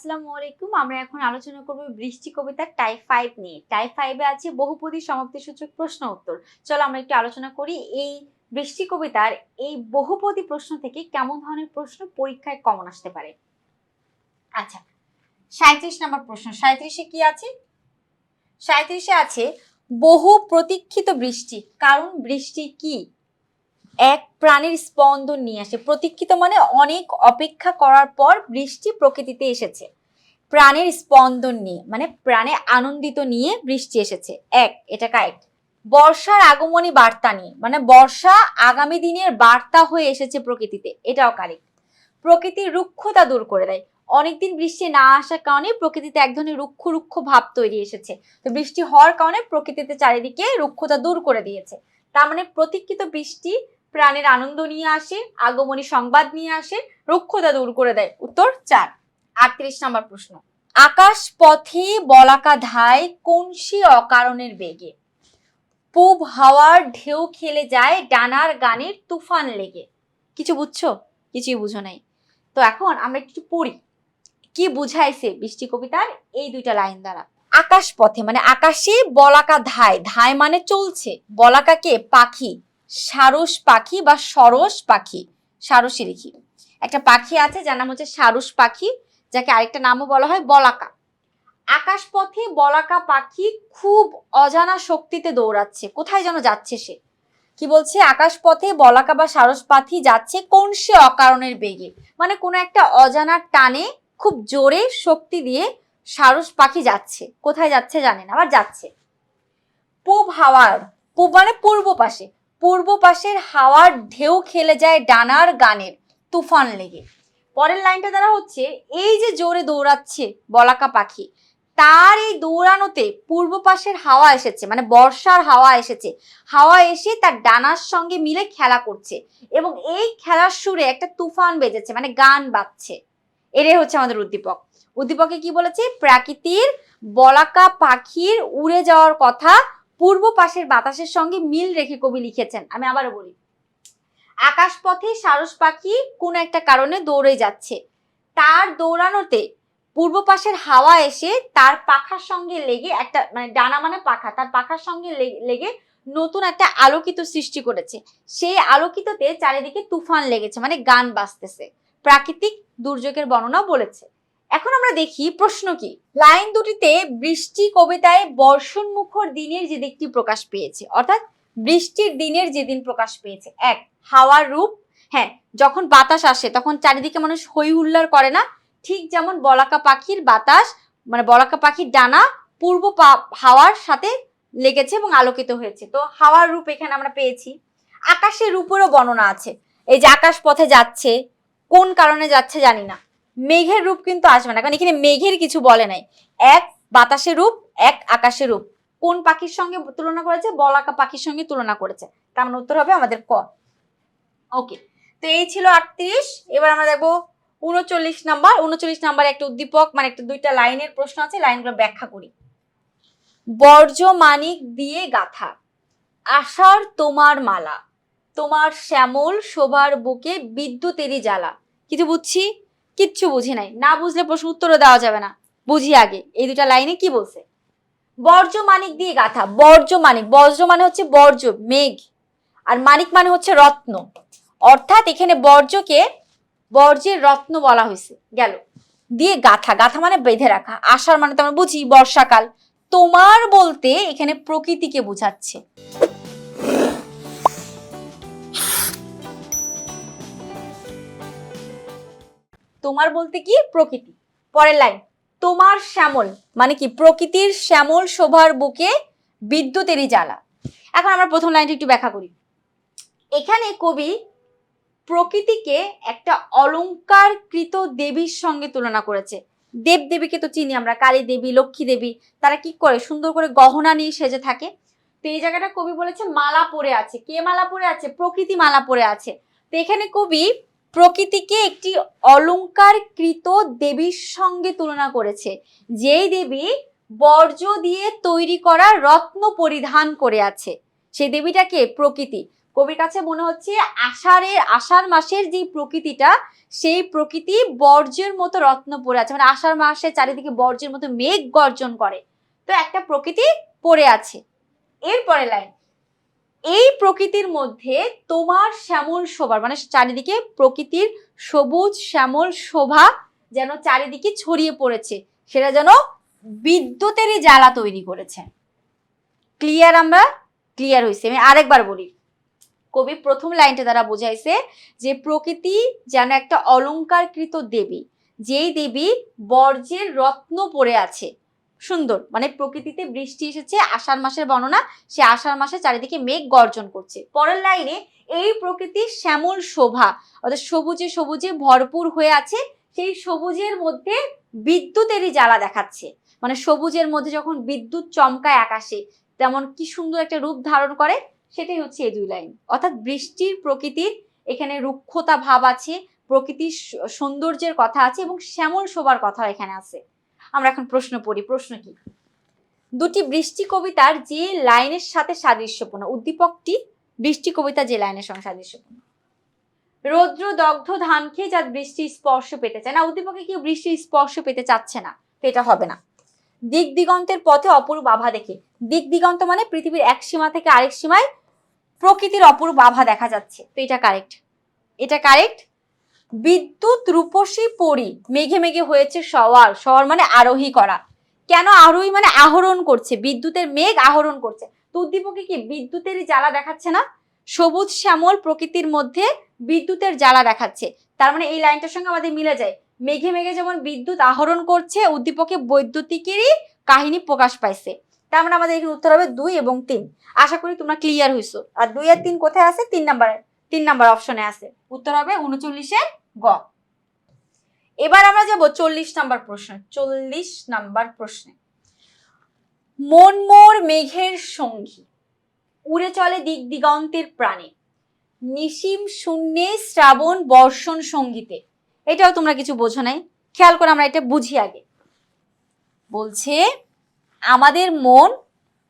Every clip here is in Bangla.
আসসালামু আলাইকুম। আমরা এখন আলোচনা করব বৃষ্টি কবিতার টাইপ ফাইভ নিয়ে। টাইপ ফাইভে আছে বহুপদী সমাপ্তি সূচক প্রশ্ন উত্তর। চলো আমরা একটু আলোচনা করি এই বৃষ্টি কবিতার এই বহুপদী প্রশ্ন থেকে কেমন ধরনের প্রশ্ন পরীক্ষায় কমন আসতে পারে? আচ্ছা সাঁত্রিশ নম্বর প্রশ্ন। সাঁত্রিশে কি আছে? সাঁত্রিশে আছে বহু প্রতীক্ষিত বৃষ্টি। কারণ বৃষ্টি কি? এক প্রাণীর স্পন্দন নিয়ে আসে। প্রতীক্ষিত মানে অনেক অপেক্ষা করার পর বৃষ্টি প্রকৃতিতে এসেছে। প্রাণের স্পন্দন নিয়ে মানে প্রাণে আনন্দিত নিয়ে বৃষ্টি এসেছে। এক, এটা কারেক্ট। বর্ষার আগমনী বার্তা নিয়ে মানে বর্ষা আগামী দিনের বার্তা হয়ে এসেছে প্রকৃতিতে, এটাও কারেক্ট। প্রকৃতির রুক্ষতা দূর করে দেয়। অনেকদিন বৃষ্টি না আসার কারণে প্রকৃতিতে এক ধরনের রুক্ষ রুক্ষ ভাব তৈরি এসেছে। তো বৃষ্টি হওয়ার কারণে প্রকৃতিতে চারিদিকে রুক্ষতা দূর করে দিয়েছে। তার মানে প্রতীক্ষিত বৃষ্টি প্রাণের আনন্দ নিয়ে আসে, আগমনী সংবাদ নিয়ে আসে, রুক্ষতা দূর করে দেয়। উত্তর চার। আটত্রিশ নম্বর প্রশ্ন। আকাশ পথে বলাকা ধায় কংসি অকারণের বেগে। পূব হাওয়ার ঢেউ খেলে যায় ডানার গানের তুফান লেগে। কিছু বুঝছ? কিছুই বুঝো নাই। তো এখন আমরা একটু পড়ি। কি বুঝাইছে বৃষ্টি কবিতার এই দুইটা লাইন দ্বারা? আকাশ পথে মানে আকাশে বলাকা ধায় ধায় মানে চলছে। বলাকাকে পাখি সারস পাখি বা সরস পাখি, সারসই লিখি। একটা পাখি আছে যার নাম হচ্ছে সারস পাখি, যাকে আরেকটা নামও বলা হয় বলাকা। আকাশ পথে বলাকা পাখি খুব অজানা শক্তিতে দৌড়াচ্ছে, কোথায় যেন যাচ্ছে সে? কি বলছে? আকাশ পথে বলাকা বা সারস পাখি যাচ্ছে কোন সে অকারণের বেগে? মানে কোনো একটা অজানা টানে খুব জোরে শক্তি দিয়ে সারস পাখি যাচ্ছে। কোথায় যাচ্ছে জানে না আবার যাচ্ছে। পূব হাওয়ার, পূব মানে পূর্ব পাশে। পূর্ব পাশের হাওয়ার ঢেউ খেলে যায় ডানার গানের তুফান লেগে। পরের লাইনটা দ্বারা হচ্ছে, এই যে জোরে দৌড়াচ্ছে বলাকা পাখি, তার এই দৌড়ানোতে পূর্ব পাশের হাওয়া এসেছে মানে বর্ষার হাওয়া এসেছে। হাওয়া এসে তার ডানার সঙ্গে মিলে খেলা করছে এবং এই খেলার সুরে একটা তুফান বেজেছে মানে গান বাজছে। এটাই হচ্ছে আমাদের উদ্দীপক। উদ্দীপকে কি বলেছে? প্রাকৃতির বলাকা পাখির উড়ে যাওয়ার কথা পূর্ব পাশের বাতাসের সঙ্গে মিল রেখে কবি লিখেছেন। আমি আবারও বলি আকাশ পথে সারস পাখি কোন একটা কারণে দৌড়ে যাচ্ছে। তার দৌড়ানোতে পূর্ব পাশের হাওয়া এসে তার পাখার সঙ্গে লেগে একটা মানে ডানা মানে পাখা, তার পাখার সঙ্গে লেগে নতুন একটা আলোকিত সৃষ্টি করেছে। সেই আলোকিততে চারিদিকে তুফান লেগেছে মানে গান বাজতেছে। প্রাকৃতিক দুর্যোগের বর্ণনা বলেছে। এখন আমরা দেখি প্রশ্ন কি? লাইন দুটিতে বৃষ্টি কবিতায় বর্ষণ মুখর দিনের যে দিকটি প্রকাশ পেয়েছে, অর্থাৎ বৃষ্টির দিনের যেদিন প্রকাশ পেয়েছে। এক, হাওয়ার রূপ। হ্যাঁ যখন বাতাস আসে, তখন চারিদিকে মানুষ হই হুল্লার করে না। ঠিক যেমন বলাকা পাখির বাতাস মানে বলাকা পাখির ডানা পূর্ব হাওয়ার সাথে লেগেছে এবং আলোকিত হয়েছে। তো হাওয়ার রূপ এখানে আমরা পেয়েছি। আকাশের রূপেরও বর্ণনা আছে। এই যে আকাশ পথে যাচ্ছে, কোন কারণে যাচ্ছে জানি না। মেঘের রূপ কিন্তু আসবে না। কারণ এখানে মেঘের কিছু বলে নাই। এক বাতাসের রূপ, এক আকাশের রূপ। কোন পাখির সঙ্গে তুলনা করেছে? বলাকা পাখির সঙ্গে তুলনা করেছে। তার মানে উত্তর হবে আমাদের ক। ওকে, তো এই ছিল আটত্রিশ। এবার আমরা দেখব উনচল্লিশ নাম্বার। উনচল্লিশ নাম্বার একটা উদ্দীপক মানে একটা দুইটা লাইনের প্রশ্ন আছে, লাইনগুলো ব্যাখ্যা করি। বর্জ্য মানিক দিয়ে গাথা। আশার তোমার মালা। তোমার শ্যামল শোভার বুকে বিদ্যুতেরই জ্বালা। কিছু বুঝছি? কিচ্ছু বুঝি নাই। না বুঝলে প্রশ্ন উত্তরও দেওয়া যাবে না। বুঝি আগে, এই দুটা লাইনে কি বলছে? বর্জ্য মানিক দিয়ে গাথা, বর্জ্য মানিক বজ্র মানে হচ্ছে বর্জ্য, মেঘ। আর মানিক মানে হচ্ছে রত্ন। অর্থাৎ এখানে বর্জ্যকে বর্জ্যের রত্ন বলা হয়েছে। গেল। দিয়ে গাথা গাথা মানে বেঁধে রাখা। আষাঢ় মানে তো আমরা বুঝি বর্ষাকাল। তোমার বলতে এখানে প্রকৃতিকে বোঝাচ্ছে। তোমার বলতে কি? প্রকৃতি। পরের লাইন তোমার শ্যামল মানে কি? প্রকৃতির শ্যামল শোভার বুকে বিদ্যুতেরই জ্বালা। এখন আমরা প্রথম লাইনটি একটু ব্যাখ্যা করি। এখানে কবি প্রকৃতিকে একটা অলংকারকৃত দেবীর সঙ্গে তুলনা করেছে। দেব দেবীকে তো চিনি আমরা, কালী দেবী, লক্ষ্মী দেবী, তারা কি করে? সুন্দর করে গহনা নিয়ে সেজে থাকে। তো এই জায়গাটা কবি বলেছে মালা পরে আছে। কে মালা পরে আছে? প্রকৃতি মালা পরে আছে। তো এখানে কবি প্রকৃতিকে একটি অলংকারকৃত দেবীর সঙ্গে তুলনা করেছে। যেই দেবী বর্জ্য দিয়ে তৈরি করা রত্ন পরিধান করে আছে সেই দেবীটাকে প্রকৃতি। কবির কাছে মনে হচ্ছে আষাঢ়ের, আষাঢ় মাসের যে প্রকৃতিটা, সেই প্রকৃতি বর্জ্যের মতো রত্ন পড়ে আছে। মানে আষাঢ় মাসে চারিদিকে বর্জ্যের মতো মেঘ গর্জন করে। তো একটা প্রকৃতি পড়ে আছে। এরপরে লাইন এই প্রকৃতির মধ্যে তোমার শ্যামল শোভার মানে চারিদিকে প্রকৃতির সবুজ শ্যামল শোভা যেন চারিদিকে ছড়িয়ে পড়েছে, সেটা যেন বিদ্যুতেরই জ্বালা তৈরি করেছে। ক্লিয়ার আমরা? ক্লিয়ার হয়েছে আমি আরেকবার বলি, কবি প্রথম লাইনটা দ্বারা বোঝাইছে যে প্রকৃতি যেন একটা অলংকারকৃত দেবী, যেই দেবী বর্জ্যের রত্ন পড়ে আছে। সুন্দর। মানে প্রকৃতিতে বৃষ্টি এসেছে, আষাঢ় মাসের বর্ণনা, সে আষাঢ় মাসে চারিদিকে মেঘ গর্জন করছে। পরের লাইনে, এই প্রকৃতির শ্যামল শোভা, অর্থাৎ সবুজে সবুজে ভরপুর হয়ে আছে, সেই সবুজের মধ্যে বিদ্যুতেরই জ্বালা দেখাচ্ছে। মানে সবুজের মধ্যে যখন বিদ্যুৎ চমকায় আকাশে, তেমন কি সুন্দর একটা রূপ ধারণ করে, সেটাই হচ্ছে এই দুই লাইন। অর্থাৎ বৃষ্টির প্রকৃতির এখানে রুক্ষতা ভাব আছে, প্রকৃতির সৌন্দর্যের কথা আছে এবং শ্যামল শোভার কথা এখানে আছে। আমরা এখন প্রশ্ন পড়ি, প্রশ্ন কি? দুটি বৃষ্টি কবিতার যে লাইনের সাথে সাদৃশ্যপূর্ণ, উদ্দীপকটি বৃষ্টি কবিতা যে লাইনের সঙ্গে সাদৃশ্যপূর্ণ। রৌদ্র দগ্ধ ধান খেয়ে যা বৃষ্টির স্পর্শ পেতে চায় না, উদ্দীপকে কেউ বৃষ্টির স্পর্শ পেতে চাচ্ছে না এটা হবে না। দিক দিগন্তের পথে অপরূপ আভা দেখে দিক দিগন্ত মানে পৃথিবীর এক সীমা থেকে আরেক সীমায় প্রকৃতির অপরূপ আভা দেখা যাচ্ছে, তো এটা কারেক্ট এটা কারেক্ট বিদ্যুৎ রূপসী পরি মেঘে মেঘে হয়েছে সওয়ার সওয়ার মানে আরোহী করা। কেন আরোহী মানে আহরণ করছে? বিদ্যুতের মেঘ আহরণ করছে। তো উদ্দীপকে কি বিদ্যুতেরই জ্বালা দেখাচ্ছে না? সবুজ শ্যামল প্রকৃতির মধ্যে বিদ্যুতের জ্বালা দেখাচ্ছে। তার মানে এই লাইনটার সঙ্গে আমাদের মিলে যায়। মেঘে মেঘে যেমন বিদ্যুৎ আহরণ করছে, উদ্দীপকে বৈদ্যুতিকেরই কাহিনী প্রকাশ পাইছে। তার মানে আমাদের এখানে উত্তর হবে দুই এবং তিন। আশা করি তোমরা ক্লিয়ার হইছো। আর দুই আর তিন কোথায় আছে? তিন নাম্বার তিন নাম্বার অপশনে আছে। উত্তর হবে উনচল্লিশের গ। এবার আমরা যাব চল্লিশ নাম্বার প্রশ্ন, চল্লিশ নাম্বার প্রশ্নে। মন মোর মেঘের সঙ্গী, উড়ে চলে দিক দিগন্তের প্রাণে। নিশিম শূন্যে শ্রাবণ বর্ষণ সঙ্গীতে। এটাও তোমরা কিছু বোঝো নাই। খেয়াল করে আমরা এটা বুঝি আগে। বলছে, আমাদের মন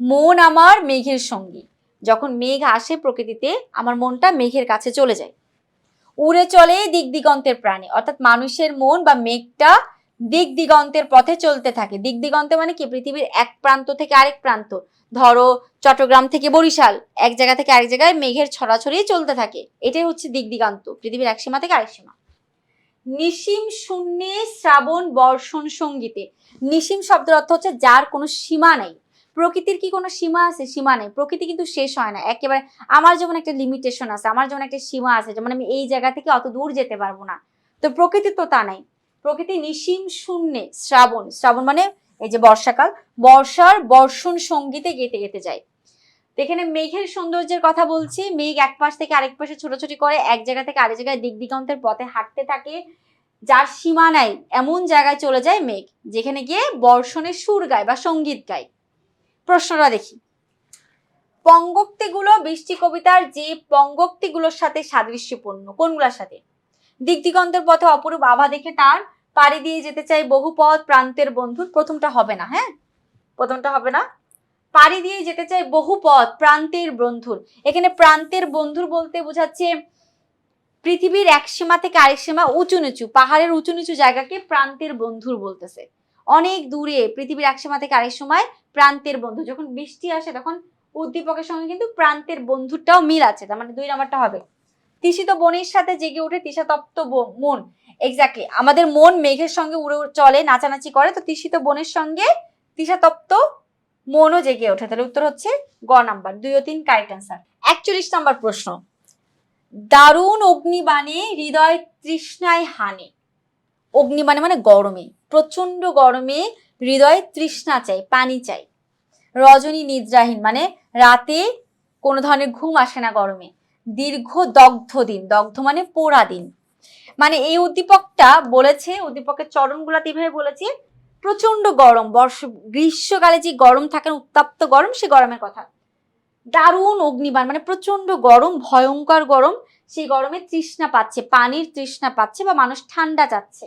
মন আমার মেঘের সঙ্গী। যখন মেঘ আসে প্রকৃতিতে, আমার মনটা মেঘের কাছে চলে যায়। উড়ে চলে দিক দিগন্তের প্রাণী। অর্থাৎ মানুষের মন বা মেঘটা দিক দিগন্তের পথে চলতে থাকে। দিক দিগন্তে মানে কি? পৃথিবীর এক প্রান্ত থেকে আরেক প্রান্ত। ধরো, চট্টগ্রাম থেকে বরিশাল, এক জায়গা থেকে আরেক জায়গায় মেঘের ছড়াছড়ি চলতে থাকে। এটাই হচ্ছে দিক দিগান্ত পৃথিবীর এক সীমা থেকে আরেক সীমা। নিশিম শূন্যে শ্রাবণ বর্ষণ সঙ্গীতে। নিশিম শব্দের অর্থ হচ্ছে যার কোনো সীমা নেই। প্রকৃতির কি কোনো সীমা আছে? সীমা নেই। প্রকৃতি কিন্তু শেষ হয় না। একেবারে আমার যেমন একটা লিমিটেশন আছে, আমার যেমন একটা সীমা আছে, যেমন আমি এই জায়গা থেকে অত দূর যেতে পারব না। তো প্রকৃতি তো তা নাই। প্রকৃতি নিশিম শূন্যে, শ্রাবণ। শ্রাবণ মানে এই যে বর্ষাকাল, বর্ষার বর্ষণ সঙ্গীতে গেতে গেতে যায়। এখানে মেঘের সৌন্দর্যের কথা বলছি। মেঘ এক পাশ থেকে আরেক পাশে ছোটাছুটি করে, এক জায়গা থেকে আরেক জায়গায় দিক দিগন্তের পথে হাঁটতে থাকে। যার সীমা নাই, এমন জায়গায় চলে যায় মেঘ, যেখানে গিয়ে বর্ষণের সুর গায় বা সংগীত গায়। প্রশ্নটা দেখি। পঙ্গক্তিগুলো বৃষ্টি কবিতার যে পঙ্গক্তিগুলোর সাথে সাদৃশ্যপূর্ণ। কোনগুলোর সাথে? দিক দিগন্তের পথে অপরূপ আভা দেখে তার পাড়ি দিয়ে যেতে চাই বহু পথ প্রান্তের বন্ধুর প্রথমটা হবে না হ্যাঁ? প্রথমটা হবে না? পাড়ি দিয়ে যেতে চাই বহু পথ প্রান্তের বন্ধুর। এখানে প্রান্তের বন্ধুর বলতে বোঝাচ্ছে পৃথিবীর এক সীমা থেকে আরেক সীমা উঁচু নিচু, পাহাড়ের উঁচু নিচু জায়গাকে প্রান্তের বন্ধুর বলতেছে। অনেক দূরে, পৃথিবীর এক সীমা থেকে আরেক সময় প্রান্তের বন্ধু। যখন বৃষ্টি আসে তখন উদ্দীপকের সঙ্গে কিন্তু প্রান্তের বন্ধুরটাও মিল আছে, তার মানে দুই নাম্বারটা হবে। তিসিত বনের সাথে জেগে ওঠে তিসাতপ্ত ব- মন। এক্স্যাক্টলি আমাদের মন মেঘের সঙ্গে উড়ে চলে, নাচানাচি করে, তো তিসিত বনের সঙ্গে তিসাতপ্ত মনও জেগে ওঠে। তাহলে উত্তর হচ্ছে গ নাম্বার, দুই ও তিন কারেক্ট অ্যান্সার একচল্লিশ নাম্বার প্রশ্ন। দারুণ অগ্নিবাণে হৃদয় তৃষ্ণায় হানে। অগ্নিবাণে মানে গরমে। প্রচণ্ড গরমে হৃদয়ে তৃষ্ণা চাই, পানি চাই। রজনী নিদ্রাহীন মানে রাতে কোনো ধরনের ঘুম আসে না গরমে। দীর্ঘ দগ্ধ দিন, দগ্ধ মানে পোড়া দিন। মানে এই উদ্দীপকটা বলেছে, উদ্দীপকের চরণগুলাতে এভাবে বলেছে প্রচণ্ড গরম, বর্ষ, গ্রীষ্মকালে যে গরম থাকে উত্তাপ্ত গরম, সে গরমের কথা। দারুণ অগ্নিবাণ মানে প্রচণ্ড গরম, ভয়ঙ্কর গরম, সেই গরমে তৃষ্ণা পাচ্ছে, পানির তৃষ্ণা পাচ্ছে বা মানুষ ঠান্ডা চাচ্ছে।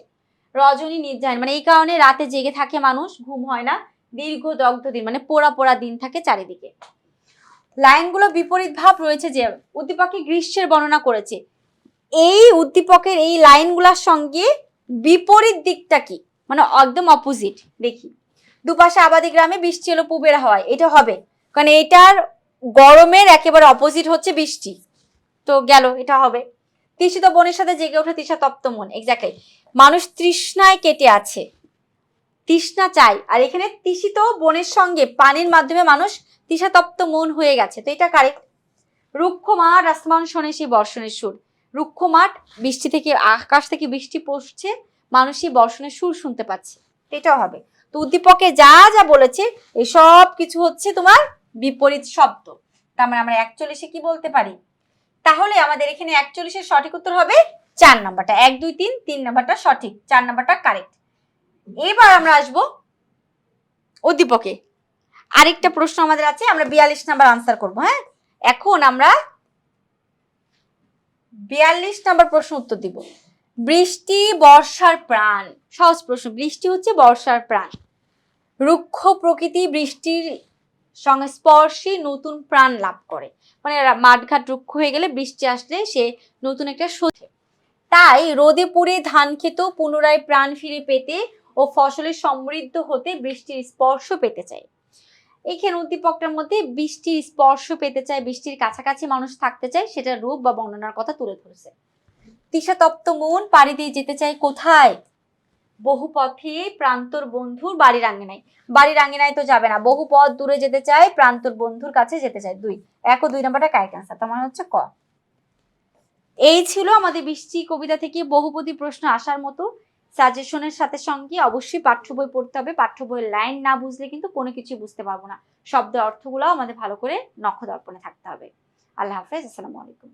রজনী নির্যায়ন মানে এই কারণে রাতে জেগে থাকে মানুষ, ঘুম হয় না, দীর্ঘ দগ্ধ দিন মানে পোড়া পোড়া দিন থাকে চারিদিকে। লাইনগুলো বিপরীত ভাব রয়েছে যে উদ্দীপকে গ্রীষ্মের বর্ণনা করেছে। এই উদ্দীপকের এই লাইনগুলোর সঙ্গে বিপরীত দিকটা কি? মানে একদম অপোজিট দেখি। দুপাশে আবাদি গ্রামে বৃষ্টি এলো, পুবের হাওয়ায়, এটা হবে। কারণ এটার গরমের একেবারে অপোজিট হচ্ছে বৃষ্টি। তো গেল, এটা হবে। তৃষিত বনের সাথে জেগে ওঠে তৃষা তপ্ত মন এক্স্যাক্টলি মানুষ তৃষ্ণায় কেটে আছে। তৃষ্ণা চাই। আর এখানে তৃষিত বনের সঙ্গে পানির মাধ্যমে মানুষ তৃষাতপ্ত মন হয়ে গেছে। তো এটা কারেক্ট? রুক্ষ মাঠ আসমান শোনে সেই বর্ষণের সুর। রুক্ষ মাঠ বৃষ্টি থেকে, আকাশ থেকে বৃষ্টি পড়ছে মানুষই বর্ষণের সুর শুনতে পাচ্ছে। এটাও হবে। তো উদ্দীপকে যা যা বলেছে এই সব কিছু হচ্ছে তোমার বিপরীত শব্দ। তার মানে আমরা একচল্লিশে কি বলতে পারি? তাহলে আমাদের এখানে একচল্লিশের সঠিক উত্তর হবে চার নাম্বারটা। এক, দুই, তিন তিন নাম্বারটা সঠিক, চার নাম্বারটা কারেক্ট এবার আমরা আসব উদ্দীপকে। আরেকটা প্রশ্ন আমাদের আছে, আমরা বিয়াল্লিশ নাম্বার আনসার করব হ্যাঁ? এখন আমরা বিয়াল্লিশ নাম্বার প্রশ্ন উত্তর দিব। বৃষ্টি, বর্ষার প্রাণ, সহজ প্রশ্ন, বৃষ্টি হচ্ছে বর্ষার প্রাণ। রুক্ষ প্রকৃতি বৃষ্টির সংস্পর্শে নতুন প্রাণ লাভ করে। মানে মাঠঘাট রুক্ষ হয়ে গেলে বৃষ্টি আসলে সে নতুন একটা সোধে তাই রোদে পুড়ে ধান খেত পুনরায় প্রাণ ফিরে পেতে ও ফসলের সমৃদ্ধ হতে বৃষ্টির স্পর্শ পেতে চায়। এখানে উদ্দীপকটার মধ্যে বৃষ্টির স্পর্শ পেতে চায়, বৃষ্টির কাছাকাছি মানুষ থাকতে চায় সেটা রূপ বা বর্ণনার কথা তুলে ধরেছে। তৃষাতপ্ত মন পাড়ি দিয়ে যেতে চায় কোথায়? বহু পথে প্রান্তর বন্ধুর বাড়ির আঙ্গিনায় বাড়ির আঙ্গিনায় তো যাবে না। বহু পথ দূরে যেতে চায়, প্রান্তর বন্ধুর কাছে যেতে চায়। দুই। এক ও দুই নাম্বারটা কারেক্ট আনসার তার মানে হচ্ছে ক। এই ছিল আমাদের বৃষ্টি কবিতা থেকে বহুপদী প্রশ্ন আসার মতো। সাজেশনের সাথে সঙ্গে অবশ্যই পাঠ্য বই পড়তে হবে। পাঠ্য বইয়ের লাইন না বুঝলে কিন্তু কোনো কিছু বুঝতে পারব না। শব্দের অর্থগুলো আমাদের ভালো করে নখ দর্পণে থাকতে হবে। আল্লাহ হাফেজ, আসসালামু আলাইকুম।